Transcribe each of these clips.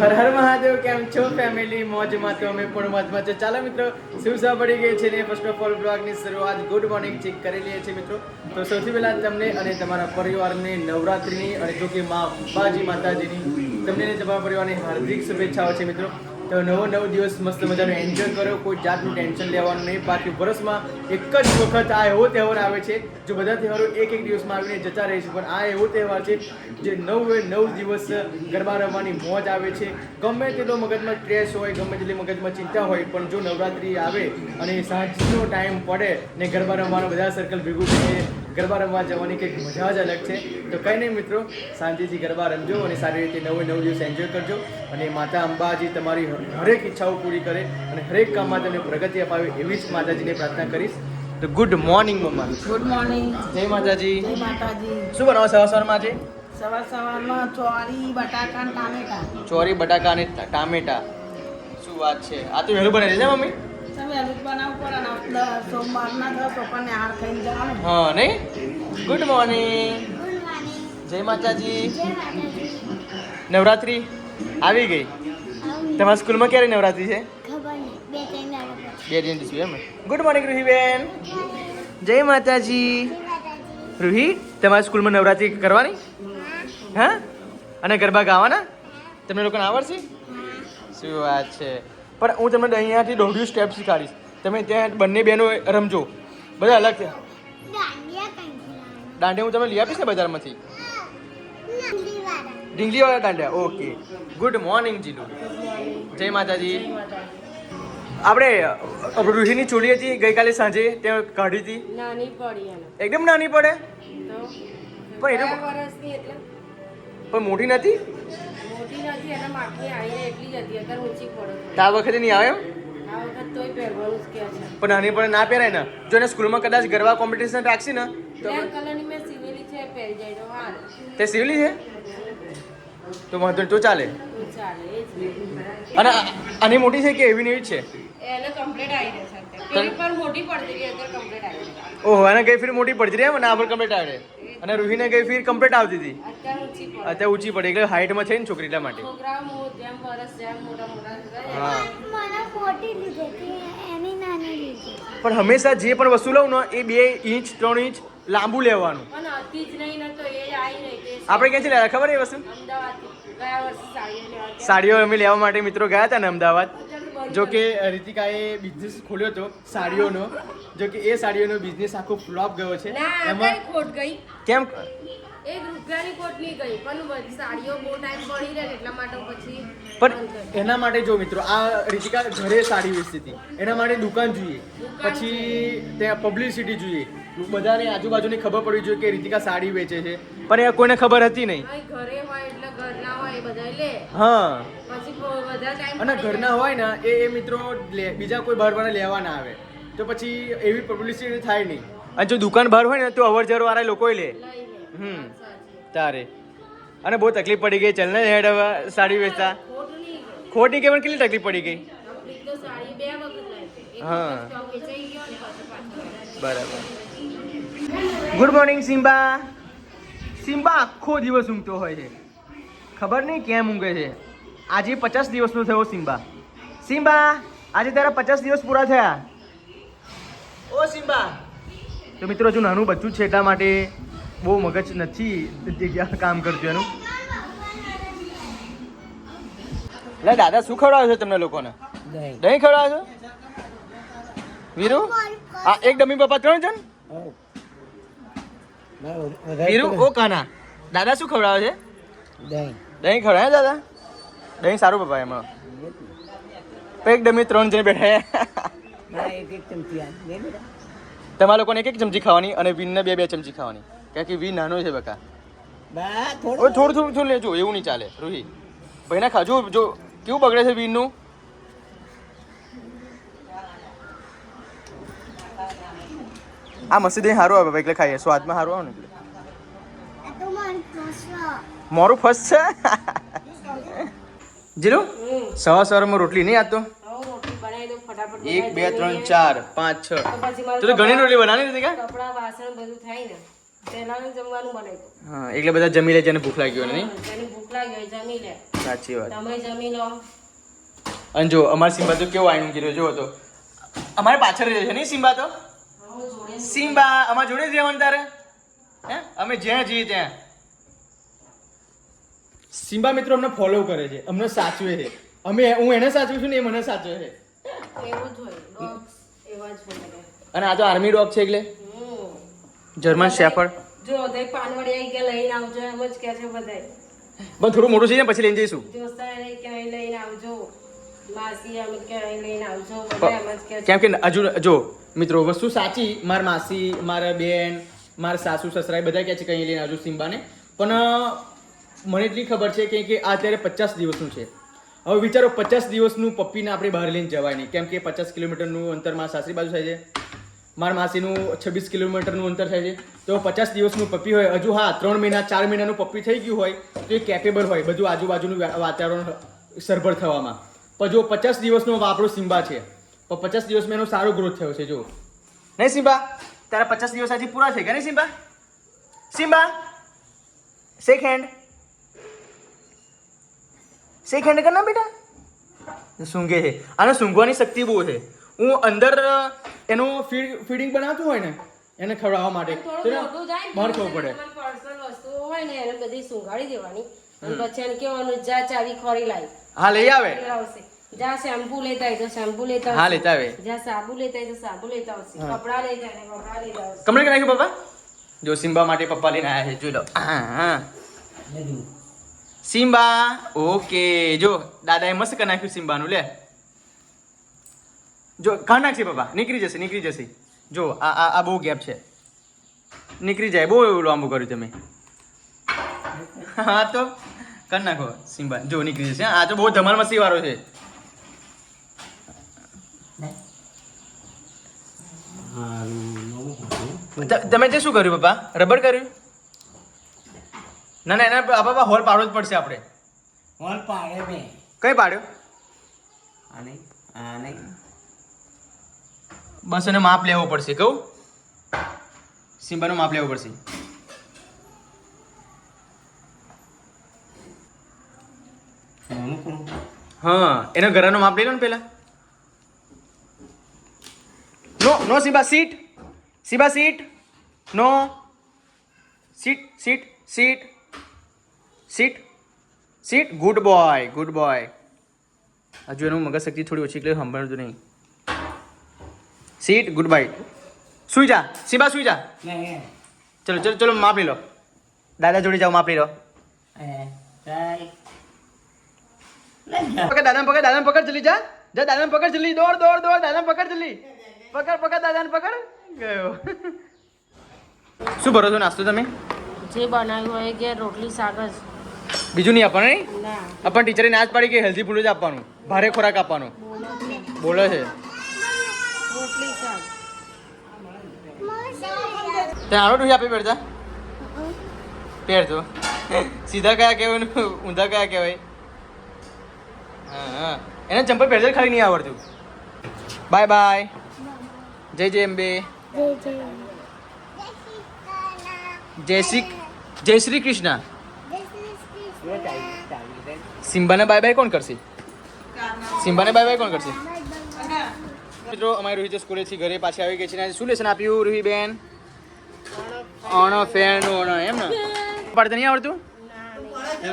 હર હર મહાદેવ, કેમ છો ફેમિલી મોજમાં તો અમે પણ મોજમાં છે ચાલો મિત્રો, શિવસા પડી ગઈ છે ને ફર્સ્ટ ઓફ ઓલ બ્લોગની શરૂઆત ગુડ મોર્નિંગ ચેક કરી લઈએ છીએ મિત્રો. તો સૌથી પહેલા તમને અને તમારા પરિવારને નવરાત્રિની અને જો કે મા અંબાજી માતાજીની, તમને તમારા પરિવારને હાર્દિક શુભેચ્છાઓ છે મિત્રો. તો નવો નવ દિવસ મસ્ત મજાનો એન્જોય કરો. કોઈ જાતનું ટેન્શન લેવાનું નહીં. બાકી વર્ષમાં એક જ વખત આ એવો તહેવાર આવે છે જો બધા તહેવારો એક એક દિવસમાં આવીને જતા રહે છે. પણ આ એવો તહેવાર છે જે નવે નવ દિવસ ગરબા રમવાની મોજ આવે છે. ગમે તેટલો મગજમાં સ્ટ્રેસ હોય, ગમે તેટલી મગજમાં ચિંતા હોય, પણ જો નવરાત્રિ આવે અને સાંજનો ટાઈમ પડે ને ગરબા રમવાનો બધા સર્કલ ભેગું થઈને ગરબા રમવા જવાની કંઈક મજા જ અલગ છે. તો કંઈ નહીં મિત્રો શાંતિથી ગરબા રમજો અને સારી રીતે નવે નવ દિવસ એન્જોય કરજો. અને માતા અંબાજી તમારી હરેક ઈચ્છાઓ પૂરી કરે અને હરેક કામમાં તમને પ્રગતિ અપાવે એવી જ માતાજીને પ્રાર્થના કરીશ. તો ગુડ મોર્નિંગ મમ્મા ગુડ મોર્નિંગ જય માતાજી. જય માતાજી. શું બનાવો સવાર સવારમાં આજે? સવાર સવારમાં ચોરી બટાકા ટામેટા. ચોરી બટાકા અને ટામેટા. શું વાત છે? આ તો વહેલું બને છે મમ્મી. હા નહીં? ગુડ મોર્નિંગ જય માતાજી. નવરાત્રી આવી ગઈ. તમારા સ્કૂલમાં ક્યારે નવરાત્રી છે? ખબર બે ત્રણ દિવસ એમ. Good morning Ruhiben. જય માતાજી. રૂહી તમારા સ્કૂલમાં નવરાત્રી કરવાની? હા? અને ગરબા ગાવાના? તમને લોકોને આવડશે? શું વાત છે. પણ હું તમને અહીંયાથી દોઢ્યું સ્ટેપ શીખાડીશ તમે ત્યાં બંને બહેનો રમજો. બધા અલગ છે. દાંડિયા હું તમને લઈ આપીશ ને બજારમાંથી? ઢીંગલીવાળા દાંડિયા ઓકે. Good morning Jilu. જય માતાજી. આપણે રૂહીની ચોરી હતી ગઈકાલે સાંજે ત્યાં કાઢી હતી? નાની પડી એકદમ નાની પડે? પણ એટલે. પણ મોટી નથી? મોટી નથી અને માખી આવીને એટલી જ હતી અત્યારે ઊંચી પડે તો આ વખતે નહીં આવે પણ આ વખત તોય પહેરવાનું જ કે છે. પણ ના પહેરાય ને. જો એને સ્કૂલમાં કદાચ ગરબા કોમ્પિટિશન રાખશે ને તો તો સિવલી છે? તો વાંધો તો ચાલે. અને આની મોટી છે કે એવી ને એવી છે? ઓહો એને ગઈ ફીર મોટી પડતી રહી એમ અને આ પર કમ્પ્લેટ આવે. અને રૂહીને ગઈ ફીર કમ્પ્લીટ આવતી હતી. અત્યારે ઊંચી પડે. અત્યારે ઊંચી પડી એટલે હાઈટમાં છે ને છોકરી એટલા માટે પણ હંમેશા જે પણ વસ્તુ લઉં ને એ બે ઇંચ ત્રણ ઇંચ લાંબુ લેવાનું. આપણે ક્યાંથી લેવા ખબર એ વસ્તુ. સાડીઓ અમે લેવા માટે મિત્રો ગયા હતા ને અમદાવાદ. જો કે રીતિકાએ બિઝનેસ ખોલ્યો હતો સાડીઓનો. જો કે એ સાડીઓનો બિઝનેસ આખો ફ્લોપ ગયો છે. એમાં ખોટ ગઈ? કેમ? એક રૂપિયાની કોટ નહીં ગઈ પણ સાડીઓ બહુ ટાઈમ પડી રહે એટલા માટે પછી પણ એના માટે જો મિત્રો આ રીતિકા ઘરે સાડી વેચતી હતી. એના માટે દુકાન જોઈએ. પછી ત્યાં પબ્લિસિટી જોઈએ. બધાને આજુબાજુની ખબર પડવી જોઈએ કે રીતિકા સાડી વેચે છે. પણ એ કોઈને ખબર હતી નહીં. ઘરે હોય એટલે ઘરના હોય બધા લે. હા. બધા ટાઈમ અને ઘરના હોય ને એ એ મિત્રો બીજા કોઈ બહાર લેવા ના આવે. તો પછી એવી પબ્લિસિટી થાય નહીં. અને જો દુકાન બહાર હોય ને તો અવર જવર વાળા લોકો લે. હમ. તારે. અને બહુ તકલીફ પડી ગઈ ચલ ને હેડ હવે સાડી વેચતા. ખોટ નહીં ગઈ. કે પણ કેટલી તકલીફ પડી ગઈ? હા. બરાબર. Good morning Simba. સિમ્બા આખો દિવસ ઊંઘતો હોય છે. ખબર નહીં કેમ ઊંઘે છે. આજે પચાસ દિવસનો થયો સિમ્બા. સિમ્બા આજે તારા પચાસ દિવસ પૂરા થયા? ઓ સિમ્બા. તો મિત્રો હજુ નાનું બચ્ચું છે એટલા માટે બહુ મગજ નથી કામ કરતું એનું. લે દાદા શું ખવડાવે છે તમને લોકોને? દહીં. ખવડાવો છો? વીરુ? આ એક ડમી પપ્પા ત્રણ જણ વીરુ ઓ કાના. દાદા શું ખવડાવે છે? દહીં. ખવડાવે દાદા? દહીં સારું પપ્પા એમાં. એક ડમી ત્રણ જણ બેઠા તમારા લોકોને એક એક ચમચી ખાવાની અને વિનને બે બે ચમચી ખાવાની. કારણ કે વી નાનો છે બકા. થોડું થોડું થોડું લેજો એવું નહીં ચાલે રૂહી. ભાઈને ખાજો જો કેવું બગડે છે વીનનું? આ મસ્તી દહીં સારું આવે એટલે ખાઈએ. સ્વાદમાં સારું આવે ને એટલે. મારું ફર્સ્ટ છે? જીરું સવાર સવારમાં રોટલી નહીં આતો? એક બે ત્રણ ચાર પાંચ છ. તો ઘણી રોટલી બનાવી હતી વાસણ બધું થાય ને હા એટલે બધા જમી લે જેને ભૂખ લાગી હોય નહીં ભૂખ લાગી હોય જમી લે. સાચી વાત. તમે જમી લો. અને જો અમારા સિમ્બા તો કેવો આઈનું ગીર્યો જો તો. અમારે પાછળ રહે છે નહીં સિમ્બા તો? સિમ્બા અમારા જોડે જ રહેવાનું તારે? હે? અમે જ્યાં જઈએ ત્યાં. સિમ્બા મિત્રો અમને ફોલો કરે છે. અમને સાચવે છે. અમે હું એને સાચવું છું ને એ મને સાચવે છે. અને આ તો આર્મી ડોગ છે એટલે? હમ. જર્મન શેફર્ડ જો દે પાનવડી આવી કે લઈને આવજો એમ જ કહે છે બધાય. પણ થોડું મોટું છે ને પછી લઈને જઈશું. દોસ્તા એને કે લઈને આવજો. માસી એમ કે લઈને આવજો બધા એમ જ કે કેમ કે હજુ જો મિત્રો વસ્તુ સાચી. મારા માસી મારા બેન મારા સાસુ સસરા બધા કહે છે કંઈ લઈને આવજો સિમ્બાને. પણ મને એટલી ખબર છે કે આ અત્યારે પચાસ દિવસનું છે. હવે વિચારો, પચાસ દિવસનું પપ્પીને આપણે બહાર લઈને જવાય નહીં. કેમ કે પચાસ કિલોમીટરનું અંતર મારા સાસરી બાજુ થાય છે. મારા માસીનું છવ્વીસ કિલોમીટરનું અંતર થાય છે. તો પચાસ દિવસનું પપ્પી હોય, હજુ હા, ત્રણ મહિના, ચાર મહિનાનું પપ્પી થઈ ગયું હોય, તો એ કેપેબલ હોય બધું આજુબાજુનું વાતાવરણ સરભર થવામાં. પણ જો પચાસ દિવસનો આપણો સિમ્બા છે. પણ પચાસ દિવસમાં એનો સારો ગ્રોથ થયો છે જો નહીં સિમ્બા? તારા પચાસ દિવસ હજી પૂરા થઈ ગયા નહીં Simba? Simba? Shake hand shake hand કરના બેટા? સૂંઘે છે? આને સૂંઘવાની શક્તિ બહુ છે. હું અંદર એનું ફીડ ફીડિંગ બનાવતું હોય ને એને ખવડાવવા માટે. તો જાય બહાર ખવું પડે. પર્સનલ વસ્તુઓ હોય ને એને બધી સુંઘાડી દેવાની. અને પછી એને કહેવાનું જા ચાવી ખોરી લાવી હા લઈ આવે? જ્યાં જા શેમ્પુ લેતા હોય તો શેમ્પુ લેતા હા લેતા આવે. જા સાબુ લેતા હોય તો સાબુ લેતા આવશે. કપડા લઈ જાય કપડા લેતા આવશે કમરે કે નાખ્યું પપ્પા? જો સિમ્બા માટે પપ્પા લઈને આવ્યા છે જોઈ લો. હા હા. સિમ્બા ઓકે જો દાદાએ મસ્ત કરી નાખ્યું સિમ્બાનું લે જો કાઢ નાખશે પપ્પા નીકળી જશે નીકળી જશે જો આ આ આ બહુ ગેપ છે નીકળી જાય બહુ એવું લાંબુ કર્યું તમે હા તો કરી નાખો સિમ્બા જો નીકળી જશે આ તો બહુ ધમાલ મસ્તી વાળો છે તમે તે શું કર્યું પપ્પા રબર કર્યું ના ના એના પર- હોલ પાડવો જ પડશે આપણે. હોલ પાડે બે. કઈ પાડ્યો? આને આને બસ એને માપ લેવો પડશે કહું? સિમ્બાનું માપ લેવું પડશે. હા એનો ઘરનો માપ લઈ લો ને પેલા no no સિબા sit. સિબા sit. No. Sit sit sit. Sit sit good boy good boy હજુ એનું મગજ શક્તિ થોડી ઓછી એટલે સાંભળતું નહીં. સીટ ગુડ બાય સુઈ જા સીબા સુઈ જા નહીં ચલો ચલો ચલો માપ લઈ લો. દાદા જોડે જાઓ માપ લઈ લો. એ ચાલ લઈ જા. પકડ દાદા પકડ દાદાને પકડ જલ્દી જા. જા દાદાને પકડ જલ્દી. દોડ દોડ દોડ દાદાને પકડ જલ્દી. પકડ પકડ દાદાને પકડ. ગયો. શું ભરો છો નાસ્તો તમે? જે બનાવ્યું હોય કે રોટલી શાક જ. બીજું નહીં આપવાનું નહીં? આપણ આપણને ટીચરે ના જ પાડી કે હેલ્ધી ફૂડ જ આપવાનું. ભારે ખોરાક આપવાનો. બોલે છે. ત્યાં આરો ડુહી આપી પહેરતા પહેરતો સીધા કયા કહેવાય ઊંધા કયા કહેવાય? હા હા. એને ચંપલ પહેરજો ખાલી નહીં આવડતું. Bye bye. જય જય અંબે જય શ્રી જય જય શ્રી કૃષ્ણ. સિમ્બાને બાય બાય કોણ કરશે? સિમ્બાને બાય બાય કોણ કરશે? મિત્રો અમારી રોહિત સ્કૂલેથી ઘરે પાછી આવી ગઈ છે અને શું લેસન આપ્યું રૂહી બેન? અણ ફેન ઓણ એમ ને? પાડતા નહીં આવડતું? ને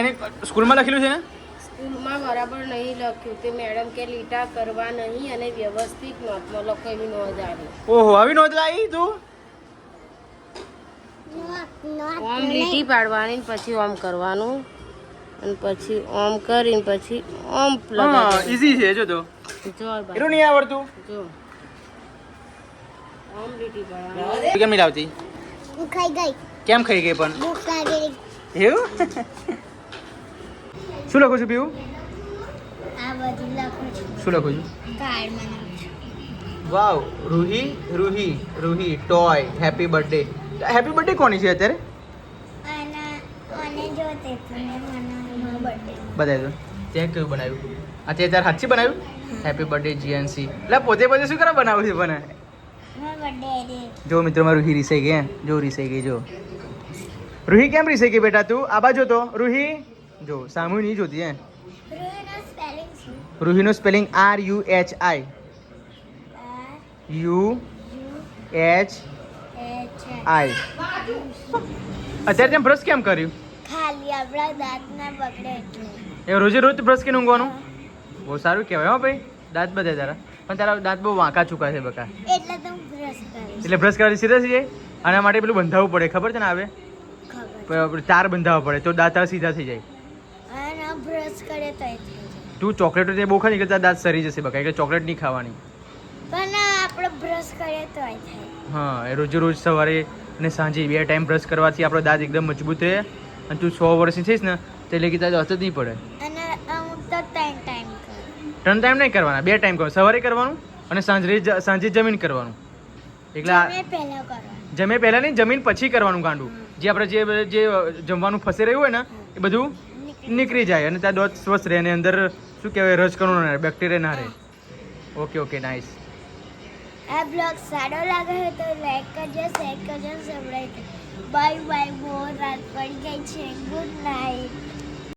એને સ્કૂલમાં લખેલું છે ને? સ્કૂલમાં બરાબર નહીં લખ્યું. તે મેડમ કે લીટા કરવા નહીં અને વ્યવસ્થિત નોટમાં લખો એવી નોંધ આવી. ઓહો આવી નોંધ લાવી તું? ઓમ લીટી પાડવાની પછી ઓમ કરવાનું. અને પછી ઓમ કરીને પછી ઓમ હા ઈઝી છે જો તો. જો એટલું નહીં આવડતું? જો. ઓમ લીટી પાડવાની. કેમ નહીં હું ખાઈ ગઈ. કેમ ખાઈ ગઈ પણ? ભૂખ એવું? શું લખું છું પીવું આ બધું લખું છું. શું લખું છું? Card wow Roohi Roohi Roohi toy happy birthday. Happy birthday કોની છે અત્યારે? બધાય તે ત્યાં કયું બનાવ્યું? આ તે તાર હાથથી બનાવ્યું? હેપી બર્થડે જીએનસી એટલે પોતે પોતે શું કરવા બનાવ્યું છે મને? જો મિત્રો મારું રૂહી રીસાઈ ગઈ જો રીસાઈ ગઈ જો. રૂહી કેમ રીસાઈ ગઈ બેટા તું? આ બાજુ તો રૂહી? જો સામુ નહીં જોતી હે. રૂહીનો spelling R U H I U H I અત્યારે તેમ બ્રશ કેમ કર્યું? ખાલી આપણા દાંત ના બગડે એટલે એ રોજે રોજ બ્રશ કરીને ઊંઘવાનું? બહુ સારું કહેવાય હો ભાઈ. દાંત બધે તારા. પણ તારા દાંત બહુ વાંકા ચૂકા છે બકા. એટલે તો બ્રશ કરીશ. એટલે બ્રશ કરવાથી સીધા થઈ જાય આના માટે પેલું બંધાવવું પડે. ખબર છે ને આવે? તાર બંધાવવા પડે. તો દાંત તારા સીધા થઈ જાય. બ્રશ કરે તો તું ચોકલેટ તે બહુ કે તારા દાંત સરી જશે બકા. એટલે ચોકલેટ નહીં ખાવાની. પણ આપણે બ્રશ કરીએ તો થાય. હા એ રોજે રોજ સવારે અને સાંજે બે ટાઈમ બ્રશ કરવાથી આપણો દાંત એકદમ મજબૂત રહે. અને તું સો વર્ષની થઈશ ને તે એટલે કે તારા દાંત નહીં પડે. ત્રણ ટાઈમ નહીં કરવાના બે ટાઈમ કરવાનું સવારે કરવાનું અને સાંજે સાંજે જમીન કરવાનું. એટલે જમે પહેલા નહીં જમીન પછી કરવાનું ગાંડું. જે આપણે જે જે જમવાનું ફસી રહ્યું હોય ને એ બધું નીકળી જાય. અને ત્યાં દોત સ્વસ્થ રહે અને અંદર શું કહેવાય રજકણો ના રહે બેક્ટેરિયા ના રહે. ઓકે ઓકે નાઇસ આ બ્લોગ સારો લાગે હોય તો લાઈક કરજો શેર કરજો સબસ્ક્રાઈબ બાય બાય બહુ રાત પડી ગઈ છે. Good night